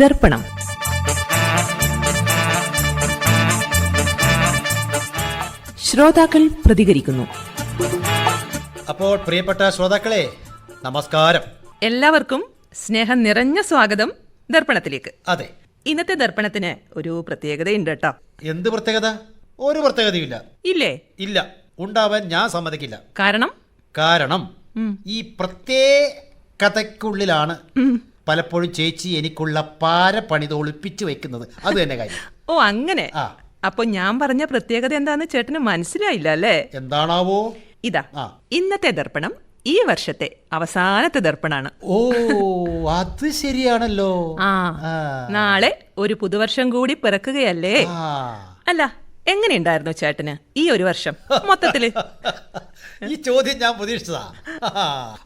ദർപ്പണം. ശ്രോതാക്കൾ പ്രതികരിക്കുന്നു. അപ്പോൾ പ്രിയപ്പെട്ട ശ്രോതാക്കളെ നമസ്കാരം. എല്ലാവർക്കും സ്നേഹം നിറഞ്ഞ സ്വാഗതം ദർപ്പണത്തിലേക്ക്. അതെ. ഇന്നത്തെ ദർപ്പണത്തിന് ഒരു പ്രത്യേകതയുണ്ട് കേട്ടോ. എന്ത് പ്രത്യേകത? ഒരു പ്രത്യേകതയില്ല ഇല്ലേ? ഇല്ല. ഉണ്ടാവാൻ ഞാൻ സമ്മതിക്കില്ല. കാരണം? കാരണം ഈ പ്രത്യേകതയ്ക്കുള്ളിലാണ് പലപ്പോഴും ചേച്ചി എനിക്കുള്ള പാര പണിത് ഒളിപ്പിച്ചു വെക്കുന്നത്. അത് തന്നെ കാര്യം. ഓ അങ്ങനെ. ആ. അപ്പൊ ഞാൻ പറഞ്ഞ പ്രത്യേകത എന്താന്ന് ചേട്ടന് മനസ്സിലായില്ല അല്ലേ? എന്താണാവോ? ഇതാ ആ. ഇന്നത്തെ ദർപ്പണം ഈ വർഷത്തെ അവസാനത്തെ ദർപ്പണാണ്. ഓ അത് ശരിയാണല്ലോ. ആ. ആ. നാളെ ഒരു പുതുവർഷം കൂടി പിറക്കുകയല്ലേ? ആ. അല്ല എങ്ങനെയുണ്ടായിരുന്നു ചേട്ടന് ഈ ഒരു വർഷം മൊത്തത്തിൽ? ഈ ചോദ്യം ഞാൻ പ്രതീക്ഷിച്ചതാ.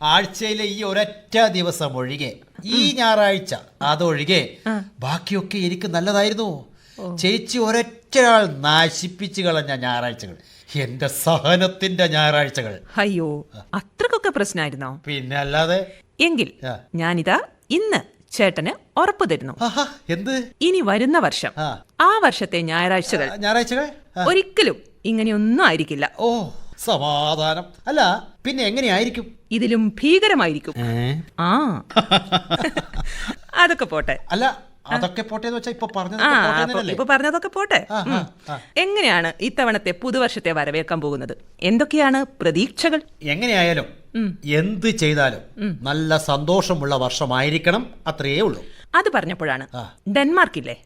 ആഴ്ചയിലെ ഈ ഒരൊറ്റ ദിവസം ഒഴികെ ഈ ഞായറാഴ്ച അതൊഴികെ ബാക്കിയൊക്കെ എനിക്ക് നല്ലതായിരുന്നു. ചേച്ചി ഒരൊറ്റയാൾ നശിപ്പിച്ചു കളഞ്ഞ ഞായറാഴ്ചകൾ. എന്റെ സഹനത്തിന്റെ ഞായറാഴ്ചകൾ. അയ്യോ അത്രക്കൊക്കെ പ്രശ്നമായിരുന്നോ പിന്നെ അല്ലാതെ? എങ്കിൽ. ഞാനിതാ ഇന്ന് ചേട്ടന് ഉറപ്പു തരുന്നു. ആഹാ, എന്ത്? ഇനി വരുന്ന വർഷം ആ. ആ വർഷത്തെ ഞായറാഴ്ചകൾ ഞായറാഴ്ചകൾ? ആ. ഒരിക്കലും ഇങ്ങനെയൊന്നും ആയിരിക്കില്ല. ഓ സമാധാനം. അല്ല പിന്നെ എങ്ങനെയായിരിക്കും? ഇതിലും ഭീകരമായിരിക്കും. ആ. അതൊക്കെ പോട്ടെ. അല്ല അതൊക്കെ പോട്ടേന്ന് വെച്ചാ ഇപ്പൊ ആ പറഞ്ഞത് അപ്പൊ ഇപ്പൊ പറഞ്ഞതൊക്കെ പോട്ടെ. ആ, ആ, ഉം. ആ. എങ്ങനെയാണ് ഇത്തവണത്തെ പുതുവർഷത്തെ വരവേൽക്കാൻ പോകുന്നത്? എന്തൊക്കെയാണ് പ്രതീക്ഷകൾ? എങ്ങനെയായാലും എന്ത് ചെയ്താലും നല്ല സന്തോഷമുള്ള വർഷമായിരിക്കണം അത്രയേ ഉള്ളൂ. അത് പറഞ്ഞപ്പോഴാണ്. ഡെൻമാർക്കില്ലേ?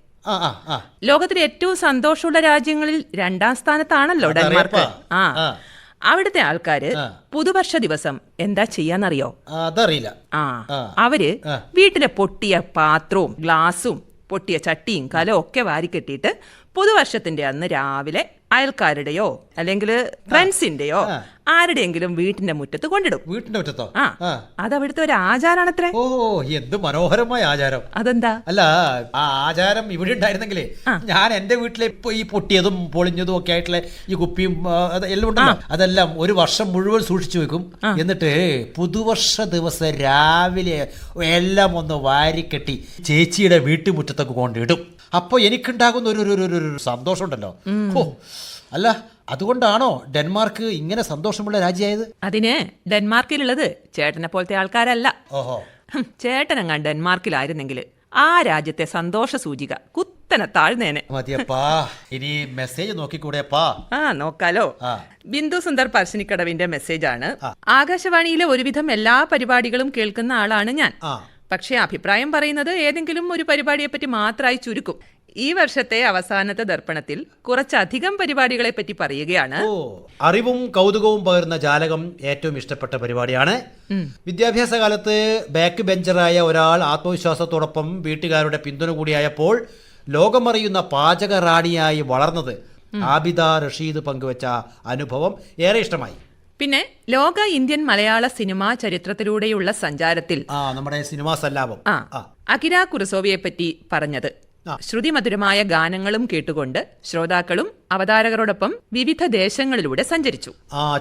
ലോകത്തിലെ ഏറ്റവും സന്തോഷമുള്ള രാജ്യങ്ങളിൽ രണ്ടാം സ്ഥാനത്താണല്ലോ ഡെൻമാർക്ക്. ആ. അവിടുത്തെ ആൾക്കാര് പുതുവർഷ ദിവസം എന്താ ചെയ്യാന്നറിയോ? അതറിയില്ല. ആ. അവർ. വീട്ടിലെ പൊട്ടിയ പാത്രവും ഗ്ലാസും പൊട്ടിയ ചട്ടിയും കലവും ഒക്കെ വാരിക്കെട്ടിയിട്ട് പുതുവർഷത്തിന്റെ അന്ന് രാവിലെ അയൽക്കാരുടെയോ അല്ലെങ്കിൽ ഫ്രണ്ട്സിന്റെയോ. ആരുടെയെങ്കിലും വീട്ടിന്റെ മുറ്റത്ത് കൊണ്ടിടും. വീട്ടിന്റെ മുറ്റത്തോ? ആ. അത് അവിടുത്തെ ഒരു ആചാരാണത്രേ ഓ എന്ത് മനോഹരമായ ആചാരം. അതെന്താ? അല്ല ആ ആചാരം ഇവിടെ ഉണ്ടായിരുന്നെങ്കിലേ ഞാൻ എന്റെ വീട്ടിലെ ഇപ്പൊ ഈ പൊട്ടിയതും പൊളിഞ്ഞതും ഒക്കെ ആയിട്ടുള്ള ഈ കുപ്പിയും എല്ലാം ഉണ്ടല്ലോ. അതെല്ലാം ഒരു വർഷം മുഴുവൻ സൂക്ഷിച്ചു വെക്കും. എന്നിട്ട് പുതുവർഷ ദിവസം രാവിലെ എല്ലാം ഒന്ന് വാരിക്കെട്ടി ചേച്ചിയുടെ വീട്ടുമുറ്റത്തൊക്കെ കൊണ്ടിടും. അപ്പോൾ എനിക്കുണ്ടാകുന്ന ഒരു ഒരു- ഒരു ഒരു- ഒരു സന്തോഷം ഉണ്ടല്ലോ ഓ അല്ല അതുകൊണ്ടാണോ ഡെൻമാർക്ക് ഇങ്ങനെ സന്തോഷമുള്ള രാജ്യമായത്? അതിന് ഡെൻമാർക്കിലുള്ളത് ചേട്ടനെ പോലത്തെ ആൾക്കാരല്ല. ഓഹോ. ചേട്ടനങ്ങാൻ ഡെൻമാർക്കിലായിരുന്നെങ്കിൽ ആ രാജ്യത്തെ സന്തോഷ സൂചിക കുത്തനെ താഴ്ന്നേനെ. മതിയപ്പാ ഇനി മെസ്സേജ് നോക്കിക്കൂടെപ്പാ ആ നോക്കാലോ. ബിന്ദു സുന്ദർ പരശ്ശിനിക്കടവിന്റെ മെസ്സേജ് ആണ്. ആകാശവാണിയിലെ ഒരുവിധം എല്ലാ പരിപാടികളും കേൾക്കുന്ന ആളാണ് ഞാൻ. പക്ഷേ അഭിപ്രായം പറയുന്നത് ഏതെങ്കിലും ഒരു പരിപാടിയെപ്പറ്റി മാത്രമായി ചുരുക്കും. ഈ വർഷത്തെ അവസാനത്തെ ദർപ്പണത്തിൽ കുറച്ചധികം പരിപാടികളെ പറ്റി പറയുകയാണ് അറിവും കൗതുകവും പകരുന്ന ജാലകം ഏറ്റവും ഇഷ്ടപ്പെട്ട പരിപാടിയാണ്. വിദ്യാഭ്യാസ കാലത്ത് ബാക്ക് ബെഞ്ചറായ ഒരാൾ ആത്മവിശ്വാസത്തോടൊപ്പം വീട്ടുകാരുടെ പിന്തുണ കൂടിയായപ്പോൾ ലോകമറിയുന്ന പാചക റാണിയായി വളർന്നത് ആബിദ റഷീദ് പങ്കുവച്ച അനുഭവം ഏറെ ഇഷ്ടമായി. പിന്നെ ലോക ഇന്ത്യൻ മലയാള സിനിമാ ചരിത്രത്തിലൂടെയുള്ള സഞ്ചാരത്തിൽ നമ്മുടെ സിനിമാ സല്ലാപം. ആ അകിര കുരസോവിയെ പറ്റി പറഞ്ഞത്. ശ്രുതിമധുരമായ ഗാനങ്ങളും കേട്ടുകൊണ്ട് ശ്രോതാക്കളും അവതാരകരോടൊപ്പം വിവിധ ദേശങ്ങളിലൂടെ സഞ്ചരിച്ചു.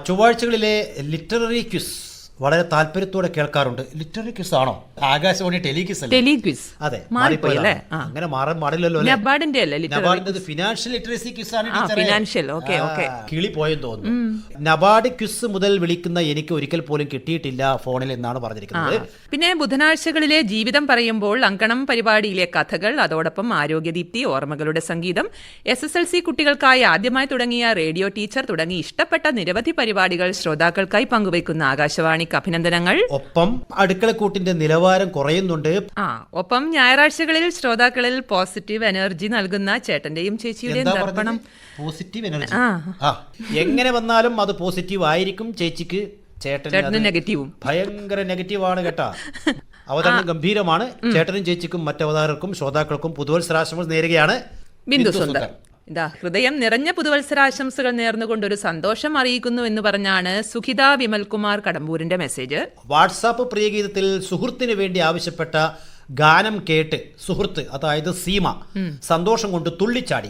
ചൊവ്വാഴ്ചകളിലെ ലിറ്റററി ക്വിസ്. വളരെ താല്പര്യത്തോടെ കേൾക്കാറുണ്ട്. ലിറ്റററി ക്വിസ് ആണോ? ആകാശവാണി ടെലിക്വിസ്. അതെ മാറിപ്പോയി മാറിപ്പോയതാണ്. അല്ലേ ആ. അങ്ങനെ മാറാൻ പാടില്ലല്ലോ അല്ലേ? നബാർഡിന്റെ അല്ലേ നബാർഡിന്റെ ഫിനാൻഷ്യൽ ലിറ്ററസി ക്വിസ് ആണ് ഫിനാൻഷ്യൽ. ഓക്കെ ആ, കിളി പോയെന്ന് തോന്നുന്നു. നബാർഡ് ക്വിസ് മുതൽ വിളിക്കുന്ന എനിക്ക് ഒരിക്കൽ പോലും കിട്ടിയിട്ടില്ല ഫോണിൽ എന്നാണ് പറഞ്ഞിരിക്കുന്നത്. പിന്നെ ബുധനാഴ്ചകളിലെ ജീവിതം പറയുമ്പോൾ അങ്കണം പരിപാടിയിലെ കഥകൾ അതോടൊപ്പം ആരോഗ്യദീപ്തി ഓർമ്മകളുടെ സംഗീതം. എസ് എസ് എൽ സി കുട്ടികൾക്കായി ആദ്യമായി തുടങ്ങിയ റേഡിയോ ടീച്ചർ തുടങ്ങി ഇഷ്ടപ്പെട്ട നിരവധി പരിപാടികൾ ശ്രോതാക്കൾക്കായി പങ്കുവയ്ക്കുന്ന ആകാശവാണിക്ക് അഭിനന്ദനങ്ങൾ. ഒപ്പം അടുക്കളക്കൂട്ടിന്റെ നിലവാരം കുറയുന്നുണ്ട്. ആ ഒപ്പം ഞായറാഴ്ചകളിൽ ശ്രോതാക്കളിൽ പോസിറ്റീവ് എനർജി നൽകുന്ന ചേട്ടന്റെയും ചേച്ചിയുടെയും ദർപ്പണം. പോസിറ്റീവ് എനർജി ആ. എങ്ങനെ വന്നാലും അത് പോസിറ്റീവ് ആയിരിക്കും ചേച്ചിക്ക്. ചേട്ടന് നെഗറ്റീവും ഭയങ്കര നെഗറ്റീവാണ് കേട്ടാ. അവതരണം ഗംഭീരമാണ്. ചേട്ടനും ചേച്ചിക്കും മറ്റവതാരർക്കും ശ്രോതാക്കൾക്കും പുതുവത്സരാശ്രമം നേരുകയാണ്. ബിന്ദു സുന്ദർ. ഇതാ ഹൃദയം നിറഞ്ഞ പുതുവത്സരാശംസകൾ നേർന്നുകൊണ്ട് ഒരു സന്തോഷം അറിയിക്കുന്നു എന്ന് പറഞ്ഞാണ് സുഖിത വിമൽകുമാർ കടമ്പൂരിന്റെ മെസ്സേജ് വാട്സാപ്പ് പ്രിയഗീതത്തിൽ സുഹൃത്തിന് വേണ്ടി ആവശ്യപ്പെട്ട ഗാനം കേട്ട് സുഹൃത്ത് അതായത് സീമ സന്തോഷം കൊണ്ട് തുള്ളിച്ചാടി.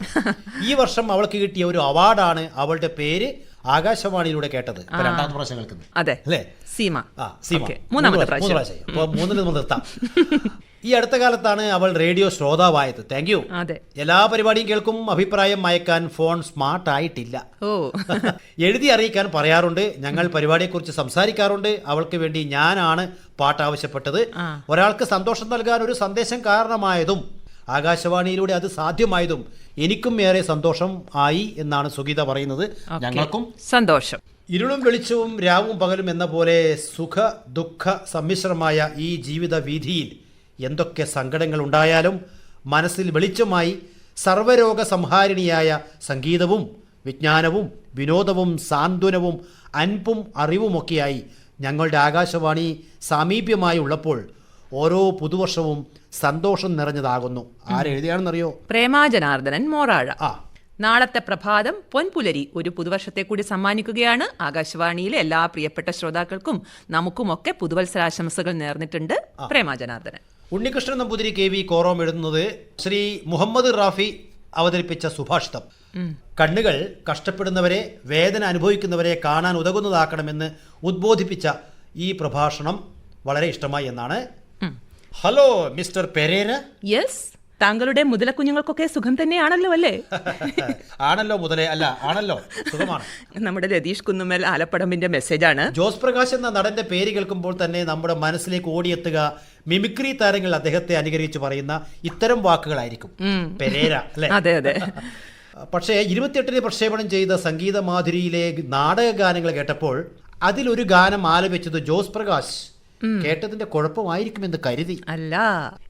ഈ വർഷം അവൾക്ക് കിട്ടിയ ഒരു അവാർഡാണ് അവളുടെ പേര് ആകാശവാണിയിലൂടെ കേട്ടത്. രണ്ടാമത്തെ പ്രാവശ്യം കേൾക്കുന്നത്. അതെ. അല്ലേ? സീമ. ആ സീമ. മൂന്നാമത്തെ മൂന്ന് പ്രാവശ്യം. മൂന്നിൽ നമ്മൾ നിർത്താം. ഈ അടുത്ത കാലത്താണ് അവൾ റേഡിയോ ശ്രോതാവായത്. താങ്ക് യു അതെ. എല്ലാ പരിപാടിയും കേൾക്കും അഭിപ്രായം അയക്കാൻ ഫോൺ സ്മാർട്ട് ആയിട്ടില്ല ഓ. എഴുതി അറിയിക്കാൻ പറയാറുണ്ട്. ഞങ്ങൾ പരിപാടിയെക്കുറിച്ച് സംസാരിക്കാറുണ്ട്. അവൾക്ക് വേണ്ടി ഞാനാണ് പാട്ട് ആവശ്യപ്പെട്ടത്. ഒരാൾക്ക് സന്തോഷം നൽകാൻ ഒരു സന്ദേശം കാരണമായതും ആകാശവാണിയിലൂടെ അത് സാധ്യമായതും എനിക്കും ഏറെ സന്തോഷം ആയി എന്നാണ് സുഗീത പറയുന്നത്. ഞങ്ങൾക്കും സന്തോഷം. ഇരുളും വെളിച്ചവും രാവും പകലും എന്ന പോലെ സുഖ ദുഃഖ സമ്മിശ്രമായ ഈ ജീവിത വീതിയിൽ എന്തൊക്കെ സങ്കടങ്ങൾ ഉണ്ടായാലും മനസ്സിൽ വെളിച്ചമായി സർവരോഗ സംഹാരിണിയായ സംഗീതവും വിജ്ഞാനവും വിനോദവും സാന്ത്വനവും അൻപും അറിവുമൊക്കെയായി ഞങ്ങളുടെ ആകാശവാണി സാമീപ്യമായി ഉള്ളപ്പോൾ ഓരോ പുതുവർഷവും സന്തോഷം നിറഞ്ഞതാകുന്നു. ആരെഴുതിയാണെന്നറിയോ പ്രേമാജനാർദ്ദനൻ മോറാഴ. ആ. നാളത്തെ പ്രഭാതം പൊൻപുലരി ഒരു പുതുവർഷത്തെ കൂടി സമ്മാനിക്കുകയാണ്. ആകാശവാണിയിലെ എല്ലാ പ്രിയപ്പെട്ട ശ്രോതാക്കൾക്കും നമുക്കുമൊക്കെ പുതുവത്സരാശംസകൾ നേർന്നിട്ടുണ്ട് പ്രേമാ ജനാർദ്ദനൻ ഉണ്ണികൃഷ്ണൻ നമ്പൂതിരി കെ വി കോറോം എഴുതുന്നത് ശ്രീ മുഹമ്മദ് റാഫി അവതരിപ്പിച്ച സുഭാഷിതം. കണ്ണുകൾ കഷ്ടപ്പെടുന്നവരെ വേദന അനുഭവിക്കുന്നവരെ കാണാൻ ഉതകുന്നതാക്കണമെന്ന് ഉദ്ബോധിപ്പിച്ച ഈ പ്രഭാഷണം വളരെ ഇഷ്ടമായി എന്നാണ്. Hello mister Pereira. യെസ് താങ്കളുടെ മുതല കുഞ്ഞുങ്ങൾക്കൊക്കെ സുഖം തന്നെയാണല്ലോ അല്ലേ? ആണല്ലോ മുതലേ അല്ല ആണല്ലോ. സുഖമാണ്. നമ്മുടെ രതീഷ് കുന്നുമ്മൽ ആലപ്പടമ്പിന്റെ മെസ്സേജാണ്. ജോസ് പ്രകാശ് എന്ന നടന്റെ പേര് കേൾക്കുമ്പോൾ തന്നെ നമ്മുടെ മനസ്സിലേക്ക് ഓടിയെത്തുക മിമിക്രി താരങ്ങൾ അദ്ദേഹത്തെ അനുകരിച്ച് പറയുന്ന ഇത്തരം വാക്കുകളായിരിക്കും. പെരേര അല്ലേ? അതെ അതെ. പക്ഷേ ഇരുപത്തിയെട്ടിന് പ്രക്ഷേപണം ചെയ്ത സംഗീത മാധുരിയിലെ നാടക ഗാനങ്ങൾ കേട്ടപ്പോൾ അതിലൊരു ഗാനം ആലപിച്ചത് ജോസ് പ്രകാശ്. കേട്ടതിന്റെ കുഴപ്പമായിരിക്കുമെന്ന് കരുതി. അല്ല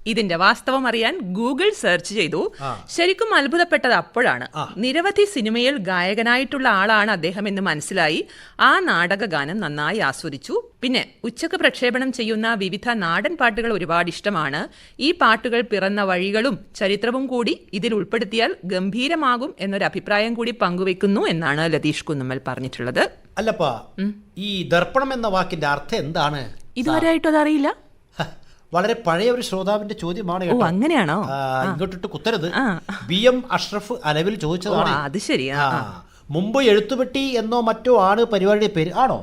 ഇതിന്റെ വാസ്തവം അറിയാൻ ഗൂഗിൾ സെർച്ച് ചെയ്തു. ശരിക്കും അത്ഭുതപ്പെട്ടത് അപ്പോഴാണ്. നിരവധി സിനിമയിൽ ഗായകനായിട്ടുള്ള ആളാണ് അദ്ദേഹം എന്ന് മനസ്സിലായി. ആ നാടക ഗാനം നന്നായി ആസ്വദിച്ചു. പിന്നെ ഉച്ചയ്ക്ക് പ്രക്ഷേപണം ചെയ്യുന്ന വിവിധ നാടൻ പാട്ടുകൾ ഒരുപാട് ഇഷ്ടമാണ്. ഈ പാട്ടുകൾ പിറന്ന വഴികളും ചരിത്രവും കൂടി ഇതിൽ ഉൾപ്പെടുത്തിയാൽ ഗംഭീരമാകും എന്നൊരു അഭിപ്രായം കൂടി പങ്കുവെക്കുന്നു എന്നാണ് ലതീഷ് കുന്നുമ്മൽ പറഞ്ഞിട്ടുള്ളത്. അല്ലപ്പാ ഈ ദർപ്പണം എന്ന വാക്കിന്റെ അർത്ഥം എന്താണ്? ഇതുവരെയായിട്ടും അതറിയില്ല? വളരെ പഴയ ഒരു ശ്രോതാവിന്റെ ചോദ്യമാണ് കേട്ടോ. അങ്ങനെയാണോ? ഇങ്ങോട്ടിട്ട് കുത്തരുത്. ബി എം അഷ്റഫ് അലവിൽ ചോദിച്ചതാണ്. അത് ശരിയാ. മുമ്പ് എഴുത്തുപെട്ടി എന്നോ മറ്റോ ആണ് പരിപാടിയുടെ പേര്. ആണോ?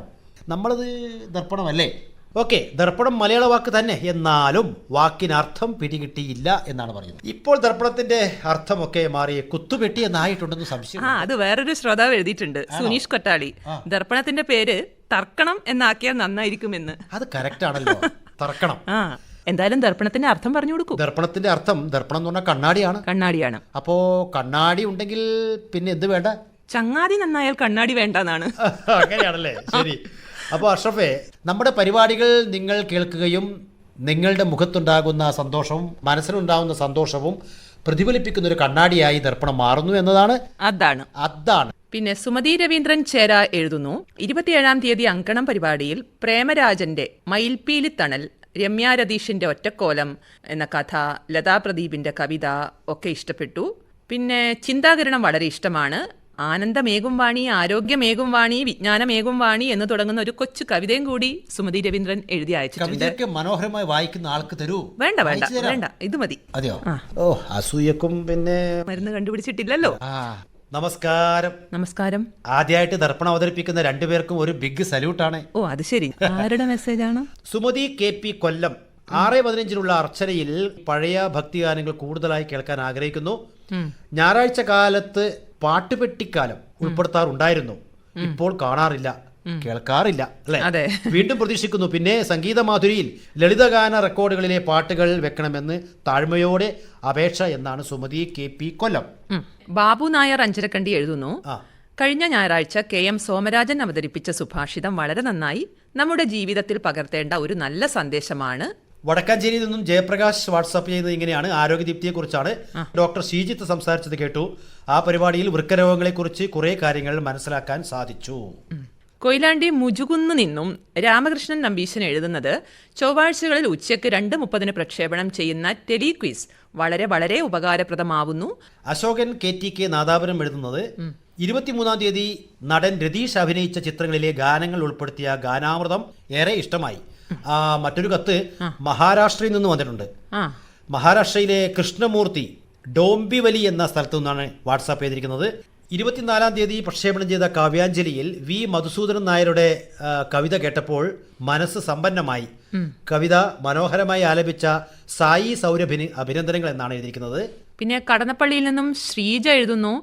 നമ്മളത് ദർപ്പണമല്ലേ? ഓക്കെ ദർപ്പണം മലയാള വാക്ക് തന്നെ. എന്നാലും വാക്കിനർത്ഥം പിടികിട്ടിയില്ല എന്നാണ് പറയുന്നത്. ഇപ്പോൾ ദർപ്പണത്തിന്റെ അർത്ഥമൊക്കെ മാറി കുത്തുപെട്ടി എന്നായിട്ടുണ്ടെന്ന് സംശയം ആ അത് വേറൊരു ശ്രോതാവ് എഴുതിയിട്ടുണ്ട്. സുനീഷ് കൊട്ടാളി. ദർപ്പണത്തിന്റെ പേര് തർക്കണം എന്നാക്കിയാൽ നന്നായിരിക്കുമെന്ന്. അത് കറക്റ്റ് ആണല്ലോ. തർക്കണം. ആ എന്തായാലും ദർപ്പണത്തിന്റെ അർത്ഥം പറഞ്ഞു കൊടുക്കും. ദർപ്പണത്തിന്റെ അർത്ഥം ദർപ്പണം എന്ന് പറഞ്ഞാൽ കണ്ണാടിയാണ്. കണ്ണാടിയാണ്. അപ്പോ കണ്ണാടി ഉണ്ടെങ്കിൽ പിന്നെ എന്ത് വേണ്ട? ചങ്ങാതി നന്നായാൽ കണ്ണാടി വേണ്ടെന്നാണ്. അങ്ങനെയാണല്ലേ? ശരി. അപ്പോൾ അഷ്റഫേ നമ്മുടെ പരിപാടികൾ നിങ്ങൾ കേൾക്കുകയും നിങ്ങളുടെ മുഖത്തുണ്ടാകുന്ന സന്തോഷവും മനസ്സിലുണ്ടാകുന്ന സന്തോഷവും പ്രതിഫലിപ്പിക്കുന്ന ഒരു കണ്ണാടിയായി ദർപ്പണം മാറുന്നു എന്നതാണ്. അതാണ്. അതാണ്. പിന്നെ സുമതി രവീന്ദ്രൻ ചേര എഴുതുന്നു. ഇരുപത്തിയേഴാം തീയതി അങ്കണം പരിപാടിയിൽ പ്രേമരാജന്റെ മയിൽപ്പീലി തണൽ രമ്യ രതീഷിന്റെ ഒറ്റക്കോലം എന്ന കഥ ലതാ പ്രദീപിന്റെ കവിത ഒക്കെ ഇഷ്ടപ്പെട്ടു. പിന്നെ ചിന്താകരണം വളരെ ഇഷ്ടമാണ്. ആനന്ദമേകും വാണി ആരോഗ്യമേകും വാണി വിജ്ഞാനമേകും വാണി എന്ന് തുടങ്ങുന്ന ഒരു കൊച്ചു കവിതയും കൂടി സുമതി രവീന്ദ്രൻ എഴുതി അയച്ചിട്ടുണ്ട്. മനോഹരമായി വായിക്കുന്ന ആൾക്ക് തരൂ. വേണ്ട വേണ്ട വേണ്ട. ഇത് മതി. അതെയോ? ഓ അസൂയക്കും പിന്നെ മരുന്ന് കണ്ടുപിടിച്ചിട്ടില്ലല്ലോ. നമസ്കാരം. നമസ്കാരം. ആദ്യമായിട്ട് ദർപ്പണം അവതരിപ്പിക്കുന്ന രണ്ടുപേർക്കും ഒരു ബിഗ് സല്യൂട്ടാണ് ഓ അത് ശരി. ആരുടെ മെസ്സേജ് ആണ്? Sumathi K P Kollam. ആറ് പതിനഞ്ചിനുള്ള അർച്ചനയിൽ പഴയ ഭക്തിഗാനങ്ങൾ കൂടുതലായി കേൾക്കാൻ ആഗ്രഹിക്കുന്നു. ഞായറാഴ്ച കാലത്ത് പാട്ടുപെട്ടിക്കാലം ഉൾപ്പെടുത്താറുണ്ടായിരുന്നു. ഇപ്പോൾ കാണാറില്ല. കേൾക്കാറില്ല. അല്ലെ. വീണ്ടും പ്രതീക്ഷിക്കുന്നു. പിന്നെ സംഗീത മാധുരിയിൽ ലളിതഗാന റെക്കോർഡുകളിലെ പാട്ടുകൾ വെക്കണമെന്ന് താഴ്മയോടെ അപേക്ഷ എന്നാണ് സുമതി കെ പി കൊല്ലം. ബാബു നായർ അഞ്ചരക്കണ്ടി എഴുതുന്നു. കഴിഞ്ഞ ഞായറാഴ്ച കെ എം സോമരാജൻ അവതരിപ്പിച്ച സുഭാഷിതം വളരെ നന്നായി നമ്മുടെ ജീവിതത്തിൽ പകർത്തേണ്ട ഒരു നല്ല സന്ദേശമാണ് വടക്കാഞ്ചേരിയിൽ നിന്നും ജയപ്രകാശ് വാട്സാപ്പ് ചെയ്യുന്നത് ഇങ്ങനെയാണ്. ആരോഗ്യദീപ്തിയെക്കുറിച്ചാണ് ഡോക്ടർ ശ്രീജിത്ത് സംസാരിച്ചത് കേട്ടു. ആ പരിപാടിയിൽ വൃക്കരോഗങ്ങളെക്കുറിച്ച് കുറേ കാര്യങ്ങൾ മനസ്സിലാക്കാൻ സാധിച്ചു. കൊയിലാണ്ടി മുജുകുന്ന് നിന്നും രാമകൃഷ്ണൻ നമ്പീശൻ എഴുതുന്നത് ചൊവ്വാഴ്ചകളിൽ ഉച്ചയ്ക്ക് രണ്ട് മുപ്പതിന് പ്രക്ഷേപണം ചെയ്യുന്ന ടെലിക്വിസ് വളരെ വളരെ ഉപകാരപ്രദമാവുന്നു. Ashokan K T K Nadapuram എഴുതുന്നത് ഇരുപത്തിമൂന്നാം തീയതി നടൻ രതീഷ് അഭിനയിച്ച ചിത്രങ്ങളിലെ ഗാനങ്ങൾ ഉൾപ്പെടുത്തിയ ഗാനാമൃതം ഏറെ ഇഷ്ടമായി. മറ്റൊരു കത്ത് മഹാരാഷ്ട്രയിൽ നിന്ന് വന്നിട്ടുണ്ട്. മഹാരാഷ്ട്രയിലെ കൃഷ്ണമൂർത്തി ഡോംബിവലി എന്ന സ്ഥലത്തു നിന്നാണ് വാട്സാപ്പ് ചെയ്തിരിക്കുന്നത്. ഇരുപത്തിനാലാം തീയതി പ്രക്ഷേപണം ചെയ്ത കാവ്യാഞ്ജലിയിൽ വി. മധുസൂദനൻ നായരുടെ കവിത കേട്ടപ്പോൾ മനസ്സ് സമ്പന്നമായി. കവിത മനോഹരമായി ആലപിച്ച സായി സൗരഭിന് അഭിനന്ദനങ്ങൾ എന്നാണ് എഴുതിയിരിക്കുന്നത്. പിന്നെ കടന്നപ്പള്ളിയിൽ നിന്നും ശ്രീജ എഴുതുന്നു.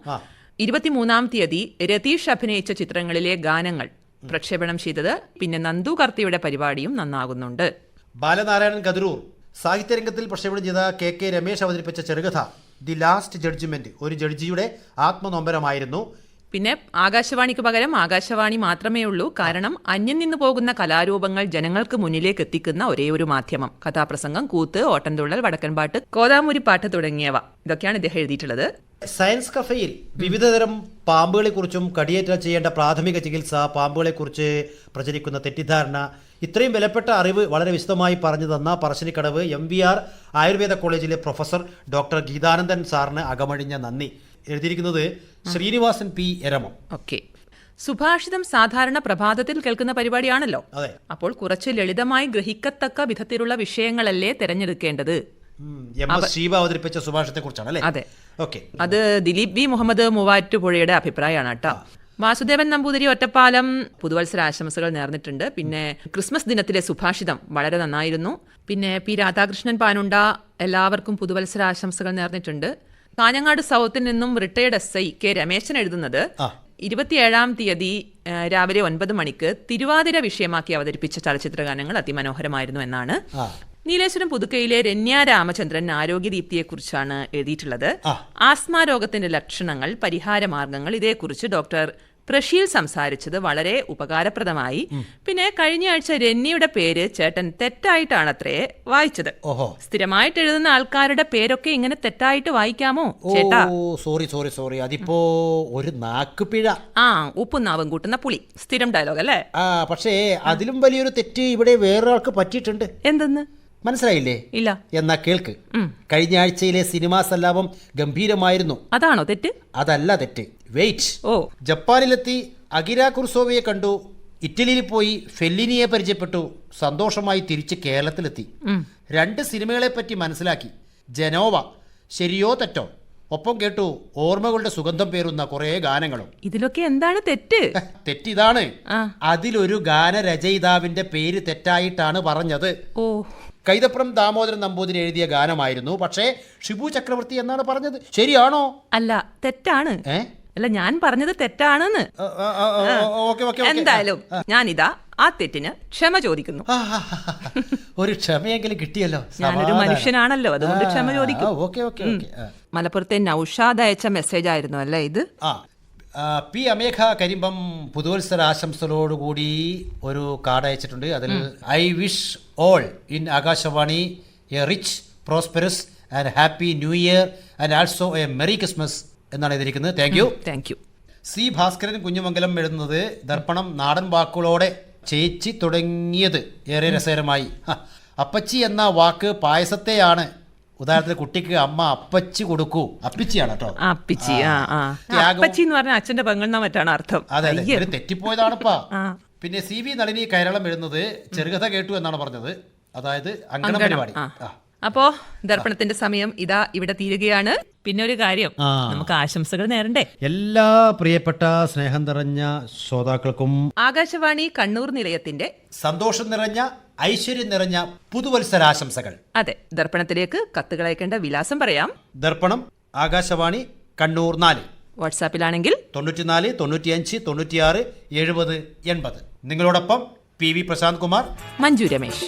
ഇരുപത്തിമൂന്നാം തീയതി രതീഷ് അഭിനയിച്ച ചിത്രങ്ങളിലെ ഗാനങ്ങൾ. പ്രക്ഷേപണം ചെയ്തത്. പിന്നെ നന്ദു കർത്തിയുടെ പരിപാടിയും നന്നാകുന്നുണ്ട്. ബാലനാരായണൻ കതിരൂർ സാഹിത്യരംഗത്തിൽ പ്രക്ഷേപണം ചെയ്ത കെ കെ രമേശ് അവതരിപ്പിച്ച ചെറുകഥ ദി ലാസ്റ്റ് ജഡ്ജ്മെന്റ് ഒരു ജഡ്ജിയുടെ ആത്മനൊമ്പരമായിരുന്നു. പിന്നെ ആകാശവാണിക്ക് പകരം ആകാശവാണി മാത്രമേ ഉള്ളൂ. കാരണം അന്യം നിന്ന് പോകുന്ന കലാരൂപങ്ങൾ ജനങ്ങൾക്ക് മുന്നിലേക്ക് എത്തിക്കുന്ന ഒരേ ഒരു മാധ്യമം. കഥാപ്രസംഗം കൂത്ത് ഓട്ടൻതുള്ളൽ വടക്കൻപാട്ട് കോതാമൂരിപ്പാട്ട് തുടങ്ങിയവ. ഇതൊക്കെയാണ് ഇദ്ദേഹം എഴുതിയിട്ടുള്ളത്. സയൻസ് കഫയിൽ വിവിധതരം പാമ്പുകളെക്കുറിച്ചും കടിയേറ്റ ചെയ്യേണ്ട പ്രാഥമിക ചികിത്സ പാമ്പുകളെക്കുറിച്ച് പ്രചരിക്കുന്ന തെറ്റിദ്ധാരണ ഇത്രയും വിലപ്പെട്ട അറിവ് വളരെ വിശദമായി പറഞ്ഞു തന്ന Parassinikkadavu M V R Ayurveda കോളേജിലെ പ്രൊഫസർ ഡോക്ടർ ഗീതാനന്ദൻ സാറിന് അകമഴിഞ്ഞ നന്ദി. എഴുതിയിരിക്കുന്നത് ശ്രീനിവാസൻ പി എരമം. ഓക്കെ. സുഭാഷിതം സാധാരണ പ്രഭാതത്തിൽ കേൾക്കുന്ന പരിപാടിയാണല്ലോ. അതെ. അപ്പോൾ കുറച്ച് ലളിതമായി ഗ്രഹിക്കത്തക്ക വിധത്തിലുള്ള വിഷയങ്ങളല്ലേ തിരഞ്ഞെടുക്കേണ്ടത്? എം എസ് ശീബ അവതരിപ്പിച്ച സുഭാഷത്തെ കുറിച്ചാണ് അല്ലേ അതെ. ഓക്കെ. അത് ദിലീപ് വി മുഹമ്മദ് മൂവാറ്റുപുഴയുടെ അഭിപ്രായമാണ് കേട്ടോ. വാസുദേവൻ നമ്പൂതിരി ഒറ്റപ്പാലം പുതുവത്സര ആശംസകൾ നേർന്നിട്ടുണ്ട്. പിന്നെ ക്രിസ്മസ് ദിനത്തിലെ സുഭാഷിതം വളരെ നന്നായിരുന്നു. പിന്നെ പി രാധാകൃഷ്ണൻ പാനുണ്ട എല്ലാവർക്കും പുതുവത്സര ആശംസകൾ നേർന്നിട്ടുണ്ട്. കാഞ്ഞങ്ങാട് സൗത്തിൽ നിന്നും retired S I K Rameshan എഴുതുന്നത്. ഇരുപത്തിയേഴാം തീയതി രാവിലെ ഒൻപത് മണിക്ക് തിരുവാതിര വിഷയമാക്കി അവതരിപ്പിച്ച ചലച്ചിത്ര ഗാനങ്ങൾ അതിമനോഹരമായിരുന്നു എന്നാണ് നീലേശ്വരം പുതുക്കയിലെ രന്യ രാമചന്ദ്രൻ ആരോഗ്യദീപ്തിയെക്കുറിച്ചാണ് എഴുതിയിട്ടുള്ളത്. ആസ്മാരോഗത്തിന്റെ ആസ്മ രോഗത്തിന്റെ ലക്ഷണങ്ങൾ പരിഹാരമാർഗങ്ങൾ ഇതേക്കുറിച്ച് ഡോക്ടർ പ്രഷീൽ സംസാരിച്ചത് വളരെ ഉപകാരപ്രദമായി. പിന്നെ കഴിഞ്ഞ ആഴ്ച രന്യയുടെ പേര് ചേട്ടൻ തെറ്റായിട്ടാണ് അത്രേ വായിച്ചത്. ഓഹോ. സ്ഥിരമായിട്ട് എഴുതുന്ന ആൾക്കാരുടെ പേരൊക്കെ ഇങ്ങനെ തെറ്റായിട്ട് വായിക്കാമോ? ചേട്ടാ. സോറി സോറി സോറി അതിപ്പോ ഒരു നാക്കുപിഴ. ആ ഉപ്പും നാവും കൂട്ടുന്ന പുളി. സ്ഥിരം ഡയലോഗ് അല്ലേ? പക്ഷേ അതിലും വലിയൊരു തെറ്റ് ഇവിടെ വേറൊരാൾക്ക് പറ്റിയിട്ടുണ്ട്. എന്തെന്ന്? മനസ്സിലായില്ലേ? ഇല്ല. എന്നാ കേൾക്ക്. കഴിഞ്ഞ ആഴ്ചയിലെ സിനിമാ സല്ലാപം ഗംഭീരമായിരുന്നു. അതാണോ തെറ്റ്? അതല്ല തെറ്റ്. വെയിറ്റ്. ഓ. ജപ്പാനിലെത്തി അകിര കുർസോവയെ കണ്ടു. ഇറ്റലിയിൽ പോയി ഫെല്ലിനിയെ പരിചയപ്പെട്ടു. സന്തോഷമായി തിരിച്ച് കേരളത്തിലെത്തി. രണ്ട് സിനിമകളെ പറ്റി മനസ്സിലാക്കി. ജനോവ ശരിയോ തെറ്റോ? ഒപ്പം കേട്ടു ഓർമ്മകളുടെ സുഗന്ധം പേരുന്ന കുറേ ഗാനങ്ങളും. ഇതിലൊക്കെ എന്താണ് തെറ്റ്? തെറ്റ് തെറ്റിതാണ്. ആ. അതിലൊരു ഗാനരചയിതാവിന്റെ പേര് തെറ്റായിട്ടാണ് പറഞ്ഞത്. ഓ. കൈതപ്രം ദാമോദരൻ നമ്പൂതിരി എഴുതിയ ഗാനമായിരുന്നു. പക്ഷേ ഷിബു ചക്രവർത്തി എന്നാണ് പറഞ്ഞത്. ശരിയാണോ? അല്ല തെറ്റാണ്. അല്ല ഞാൻ പറഞ്ഞത് തെറ്റാണെന്ന്. എന്തായാലും ഞാനിതാ ആ തെറ്റിന് ക്ഷമ ചോദിക്കുന്നു. ഒരു ക്ഷമയെങ്കിലും കിട്ടിയല്ലോ. ഞാനൊരു മനുഷ്യനാണല്ലോ അതുകൊണ്ട് ക്ഷമ ചോദിക്കും. മലപ്പുറത്തെ നൌഷാദ് അയച്ച മെസ്സേജ് ആയിരുന്നു അല്ലേ ഇത്? പി അമേഘ കരിമ്പം പുതുവത്സര ആശംസകളോടുകൂടി ഒരു കാർഡ് അയച്ചിട്ടുണ്ട്. അതിൽ I wish all in Akashvani a rich prosperous and happy new year and also a merry Christmas എന്നാണ് എഴുതിയിരിക്കുന്നത്. Thank you. Thank you. C Bhaskaran Kunhimangalam എഴുതുന്നത് ദർപ്പണം നാടൻ വാക്കുകളോടെ ചേച്ചി തുടങ്ങിയത് ഏറെ രസകരമായി. അപ്പച്ചി എന്ന വാക്ക് പായസത്തെയാണ് ഉദാഹരണത്തിന് കുട്ടിക്ക് അമ്മ അപ്പച്ചി കൊടുക്കൂ. അപ്പിച്ചിയാണ് കേട്ടോ. ആ അപ്പിച്ചി ആ. ആ അപ്പച്ചി എന്ന് പറഞ്ഞാൽ അച്ഛന്റെ പെങ്ങൾന്ന മറ്റാണ് അർത്ഥം. അതെ അതെ. ഇവർ തെറ്റിപ്പോയതാണപ്പാ. പിന്നെ സി വി നളിനി കൈരളം എഴുതുന്നത് ചെറുകഥ കേട്ടു എന്നാണ് പറഞ്ഞത്. അതായത് അങ്കണം പരിപാടി. അപ്പോ ദർപ്പണത്തിന്റെ സമയം ഇതാ ഇവിടെ തീരുകയാണ്. പിന്നെ ഒരു കാര്യം നമുക്ക് ആശംസകൾ നേരണ്ടേ. എല്ലാ പ്രിയപ്പെട്ട സ്നേഹം നിറഞ്ഞ ശ്രോതാക്കൾക്കും ആകാശവാണി കണ്ണൂർ നിലയത്തിന്റെ സന്തോഷം നിറഞ്ഞ ഐശ്വര്യം നിറഞ്ഞ പുതുവത്സരാശംസകൾ. അതെ ദർപ്പണത്തിലേക്ക് കത്തുകൾ അയക്കേണ്ട വിലാസം പറയാം. ദർപ്പണം ആകാശവാണി കണ്ണൂർ നാല്. വാട്സാപ്പിലാണെങ്കിൽ തൊണ്ണൂറ്റിനാല് തൊണ്ണൂറ്റിയഞ്ച് തൊണ്ണൂറ്റിയാറ് എഴുപത് എൺപത്. നിങ്ങളോടൊപ്പം പി വി പ്രശാന്ത് കുമാർ. മഞ്ജു രമേശ്.